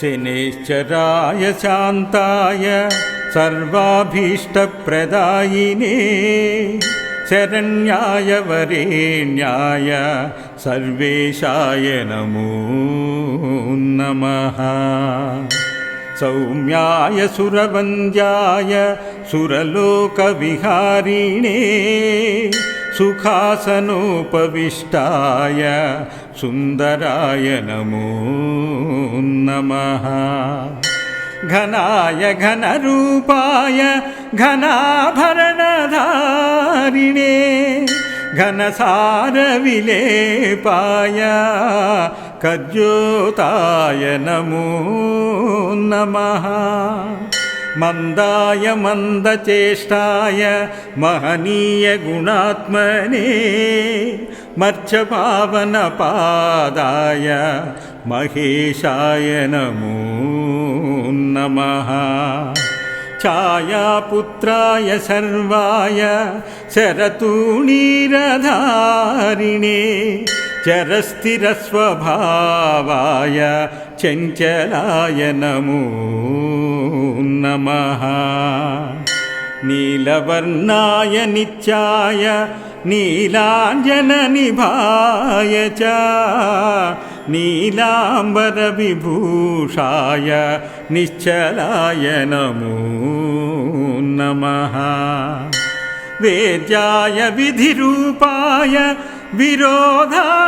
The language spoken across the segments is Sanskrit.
शनेश्चराय शान्ताय सर्वाभीष्टप्रदायिने शरण्याय वरेण्याय सर्वेशाय नमो नमः सौम्याय सुरवन्द्याय सुरलोकविहारिणे सुखासनोपविष्टाय सुन्दराय नमो नमः। घनाय घनरूपाय घनाभरणधारिणे घनसारविलेपाय कज्योताय नमो नमः। मन्दाय मन्दचेष्टाय महनीयगुणात्मने मर्चपावनपादाय महेशाय नमो नमः। छायापुत्राय सर्वाय शरतूणीरधारिणे చరస్థిరస్వభావాయ చంచలాయ నమో నమ నీలవర్ణాయ నిత్యాయ నీలాంజననిభాయ చ నీలాంబరవిభూషాయ నిశ్చలాయ నమో నమ వేద్యాయ విధిరూపాయ विरोधाधारभूमये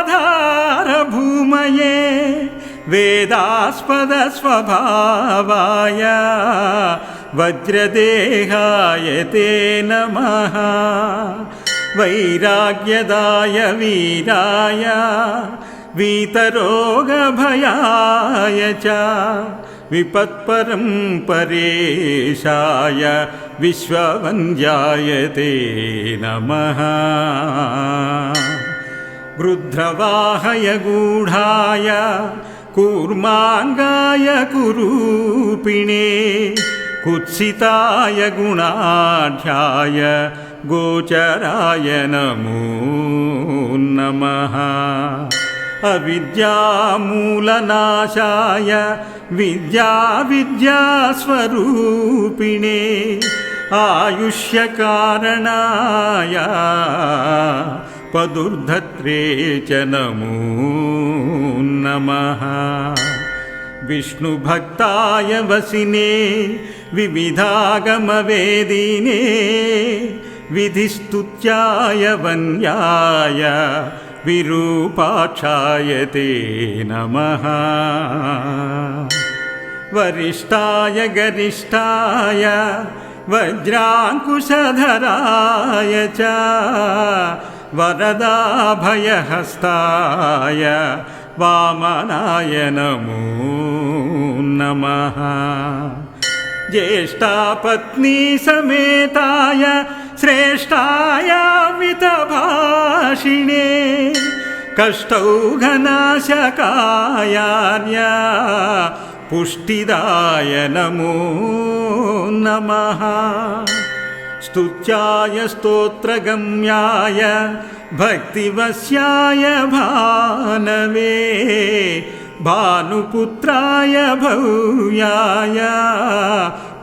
वेदास्पदस्वभावाय वज्रदेहाय ते नमः। वैराग्यदाय वीराय वीतरोगभयाय च विपत्परं परेशाय विश्ववन्द्याय ते नमः गृध्रवाहय गूढाय कूर्माङ्गाय कुरूपिणे कुत्सिताय गुणाढ्याय गोचराय नमो नमः। अविद्यामूलनाशाय विद्याविद्यास्वरूपिणे आयुष्यकारणाय पदुर्धत्रे च नमो नमः विष्णुभक्ताय वसिने विविधागमवेदिने विधिस्तुत्याय वन्याय विरूपाक्षाय ते नमः वरिष्ठाय गरिष्ठाय वज्राङ्कुशधराय च वरदाभयहस्ताय वामनाय नमो। नमः ज्येष्ठापत्नी समेताय श्रेष्ठाय मितभाषिणे कष्टौ घनाशकायार्य पुष्टिदाय नमो नमः स्तुत्याय स्तोत्रगम्याय भक्तिवस्याय भानवे भानुपुत्राय भव्याय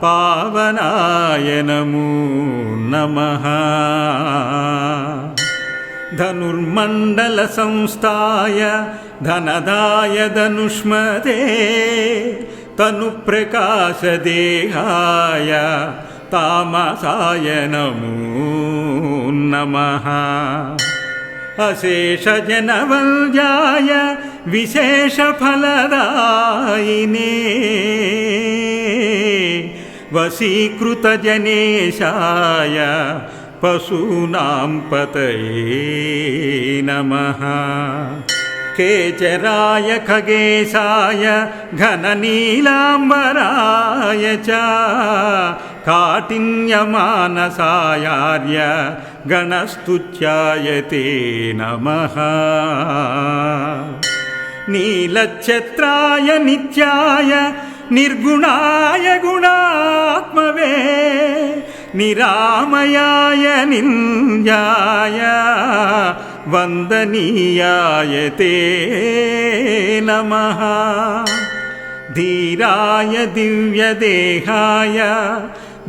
पावनाय नमो नमः धनुर्मण्डलसंस्थाय धनदाय धनुष्मते तनुप्रकाशदेहाय तामसाय नमो नमः अशेषजनवल्जाय विशेषफलदायिने वशीकृतजनेशाय पशूनां पतये नमः केचराय खगेशाय घननीलाम्बराय च काठिन्यमानसायार्य गणस्तुत्याय ते नमः नीलच्छत्राय नित्याय निर्गुणाय गुणात्मवे निरामयाय निन्द्याय वन्दनीयाय ते नमः धीराय दिव्यदेहाय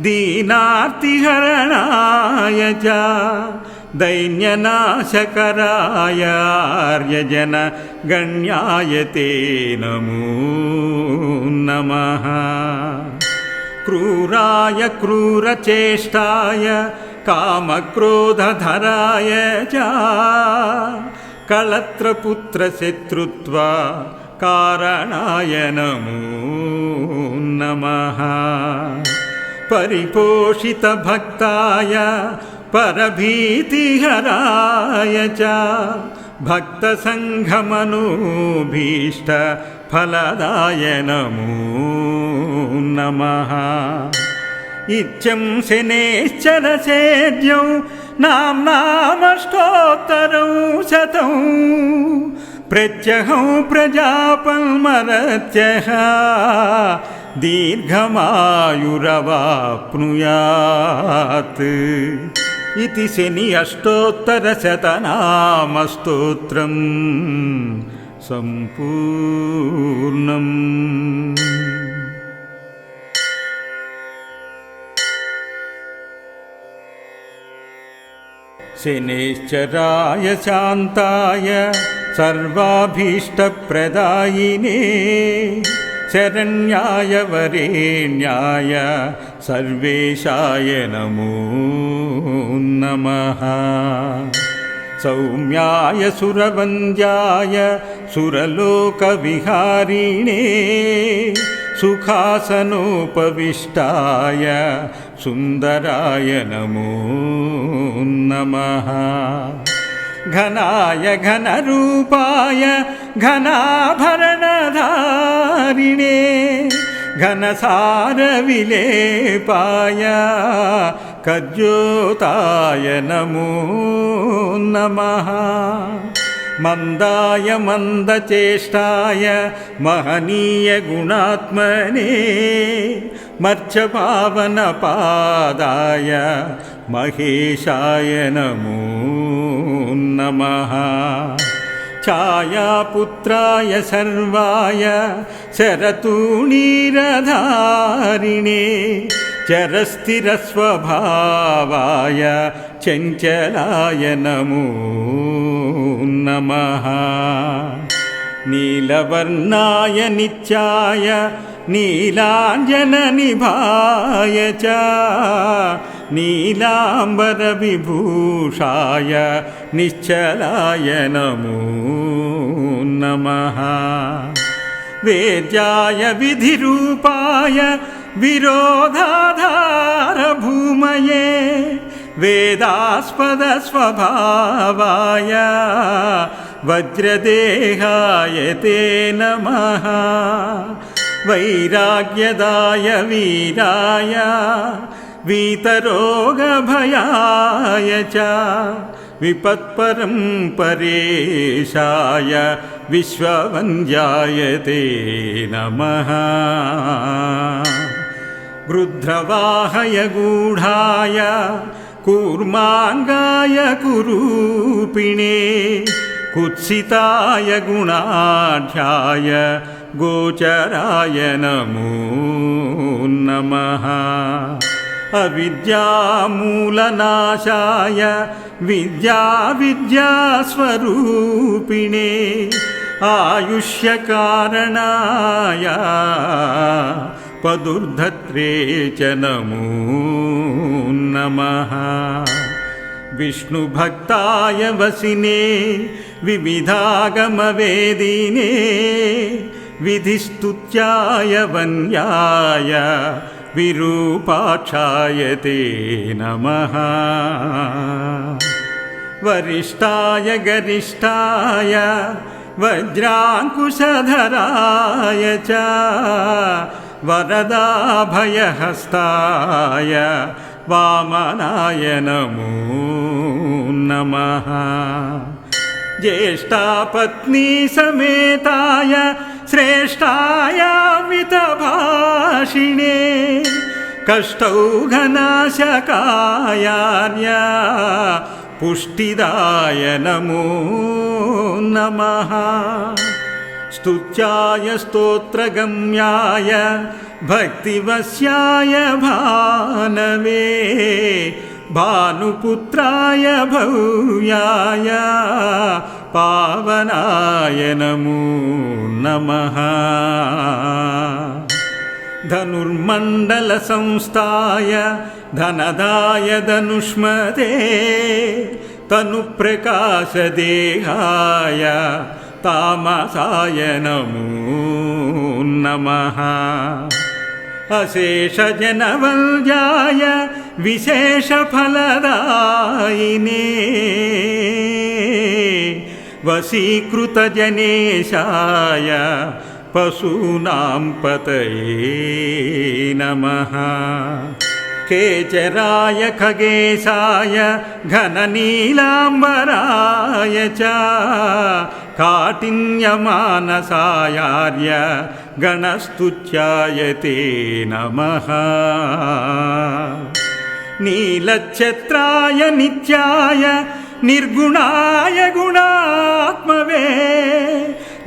दीनार्तिहरणाय च दैन्यनाशकराय आर्यजन गण्याय ते नमो नमः। क्रूराय क्रूरचेष्टाय कामक्रोधधराय च कळत्रपुत्रशत्रुत्वा कारणाय नमो नमः परिपोषितभक्ताय परभीतिहराय च भक्तसङ्घमनोभीष्टफलदाय नमो नमः इत्यं शनेश्चरसेद्यौ नाम्नामष्टोत्तरौ शतौ प्रत्यहौ प्रजापल्मरत्यः दीर्घमायुरवाप्नुयात्। इति शनि अष्टोत्तरशतनामस्तोत्रम् सम्पूर्णम्। शनेश्चराय शान्ताय सर्वाभीष्टप्रदायिने शरण्याय वरेण्याय सर्वेशाय नमो नमः। सौम्याय सुरवन्द्याय सुरलोकविहारिणे सुखासनोपविष्टाय सुन्दराय नमो नमः। घनाय घनरूपाय घनाभरणधारिणे घनसारविलेपाय कज्योताय नमो नमः मन्दाय मन्दचेष्टाय महनीयगुणात्मने मर्चपावनपादाय महेशाय नमो नमः छायापुत्राय सर्वाय शरतूणीरधारिणे चरस्थिरस्वभावाय चञ्चलाय नमो नमः नीलवर्णाय नित्याय नीलाञ्जननिभाय च नीलाम्बरविभूषाय निश्चलाय नमो नमः। वेद्याय विधिरूपाय विरोधाधारभूमये वेदास्पदस्वभावाय वज्रदेहाय ते नमः। वैराग्यदाय वीराय वीतरोगभयाय च विपत्परं परेशाय विश्ववन्द्याय ते नमः। गृध्रवाहय गूढाय कूर्माङ्गाय कुरूपिणे कुत्सिताय गुणाढ्याय गोचराय नमो नमः अविद्यामूलनाशाय विद्याविद्यास्वरूपिणे आयुष्यकारणाय पदुर्धत्रे च नमो नमः विष्णुभक्ताय वसिने विविधागमवेदिने विधिस्तुत्याय वन्याय विरूपाक्षाय ते नमः। वरिष्ठाय गरिष्ठाय वज्राङ्कुशधराय च वरदाभयहस्ताय वामनाय नमो नमः। ज्येष्ठापत्नीसमेताय श्रेष्ठाय मितभाषिणे कष्टौ पुष्टिदाय नमो नमः। स्तुत्याय स्तोत्रगम्याय भक्तिवस्याय भानवे भानुपुत्राय भव्याय पावनाय नमो नमः। धनुर्मण्डलसंस्थाय धनदाय धनुष्मते तनुप्रकाशदेहाय तामसाय नमो नमः। अशेषजनवल्जाय विशेषफलदायिने वशीकृतजनेशाय पशूनां पतये नमः केचराय खगेशाय घननीलाम्बराय च काठिन्यमानसायार्य गणस्तुत्याय ते नमः नीलच्छत्राय नित्याय निर्गुणाय गुणात्मवे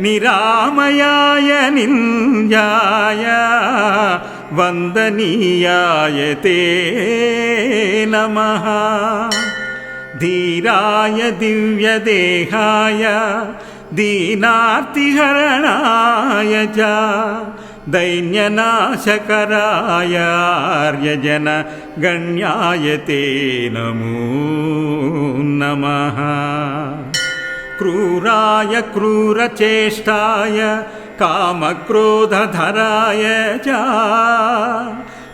निरामयाय निन्द्याय वन्दनीयाय ते नमः धीराय दिव्यदेहाय दीनार्तिहरणाय च दैन्यनाशकराय आर्यजन गण्याय ते नमो नमः क्रूराय क्रूरचेष्टाय कामक्रोधधराय च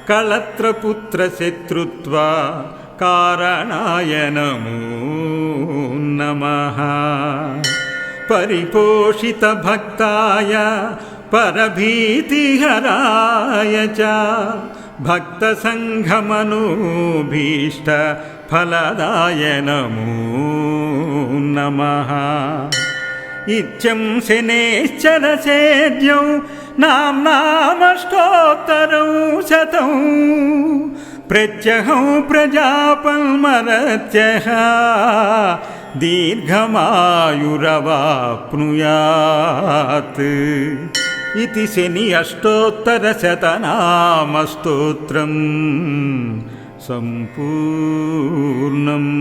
कळत्रपुत्रशत्रुत्वा कारणाय नमो नमः परिपोषितभक्ताय परभीतिहराय च भक्तसङ्घमनोभीष्टफलदाय नमो नमः इत्यं शनेश्चरसेद्यौ नाम्नामष्टोत्तरौ शतौ प्रत्यहौ प्रजापल्मरत्यः दीर्घमायुरवाप्नुयात् इति शनि अष्टोत्तरशतनामस्तोत्रम् सम्पूर्णम्